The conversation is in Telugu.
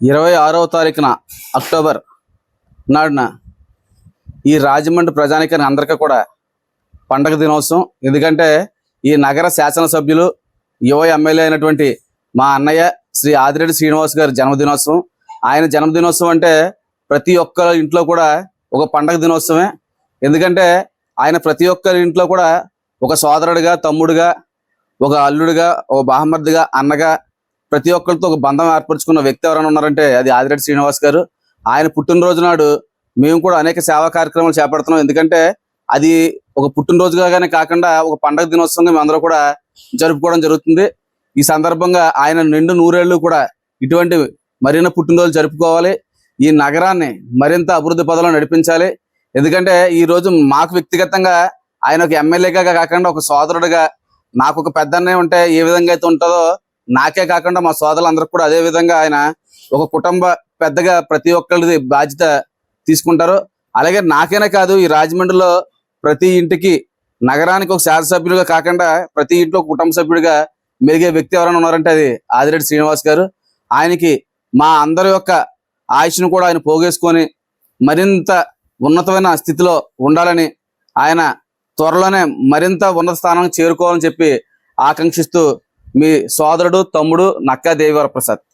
ఇరవై ఆరవ తారీఖున అక్టోబర్ నాడున ఈ రాజమండ్రి ప్రజానికని అందరికీ కూడా పండగ దినోత్సవం. ఎందుకంటే ఈ నగర శాసనసభ్యులు యువ ఎమ్మెల్యే అయినటువంటి మా అన్నయ్య శ్రీ ఆదిరెడ్డి శ్రీనివాస్ గారి జన్మదినోత్సవం. ఆయన జన్మదినోత్సవం అంటే ప్రతి ఒక్కరి ఇంట్లో కూడా ఒక పండగ దినోత్సవమే. ఎందుకంటే ఆయన ప్రతి ఒక్కరి ఇంట్లో కూడా ఒక సోదరుడిగా తమ్ముడుగా ఒక అల్లుడిగా ఒక బాహమర్దిగా అన్నగా ప్రతి ఒక్కరితో ఒక బంధం ఏర్పరచుకున్న వ్యక్తి ఎవరైనా ఉన్నారంటే అది ఆదిరెడ్డి శ్రీనివాస్ గారు. ఆయన పుట్టినరోజు నాడు మేము కూడా అనేక సేవా కార్యక్రమాలు చేపడుతున్నాం. ఎందుకంటే అది ఒక పుట్టినరోజుగానే కాకుండా ఒక పండగ దినోత్సవంగా మేమందరూ అందరూ కూడా జరుపుకోవడం జరుగుతుంది. ఈ సందర్భంగా ఆయన నిండు నూరేళ్ళు కూడా ఇటువంటి మరిన్న పుట్టినరోజు జరుపుకోవాలి. ఈ నగరాన్ని మరింత అభివృద్ధి పదంలో నడిపించాలి. ఎందుకంటే ఈ రోజు మాకు వ్యక్తిగతంగా ఆయన ఒక ఎమ్మెల్యేగా కాకుండా ఒక సోదరుడిగా నాకు ఒక పెద్ద అన్నయ్య ఉంటే ఏ విధంగా అయితే ఉంటుందో నాకే కాకుండా మా సోదరులందరికీ కూడా అదే విధంగా ఆయన ఒక కుటుంబ పెద్దగా ప్రతి ఒక్కరిది బాధ్యత తీసుకుంటారు. అలాగే నాకైనా కాదు ఈ రాజమండ్రిలో ప్రతి ఇంటికి నగరానికి ఒక శాసనసభ్యుడిగా కాకుండా ప్రతి ఇంట్లో కుటుంబ సభ్యుడిగా మెరిగే వ్యక్తి ఎవరైనా ఉన్నారంటే అది ఆదిరెడ్డి శ్రీనివాస్ గారు. ఆయనకి మా అందరి యొక్క ఆయుష్ను కూడా ఆయన పోగేసుకొని మరింత ఉన్నతమైన స్థితిలో ఉండాలని ఆయన త్వరలోనే మరింత ఉన్నత స్థానం చేరుకోవాలని చెప్పి ఆకాంక్షిస్తూ మీ సోదరుడు తమ్ముడు నక్కా దేవర ప్రసాద్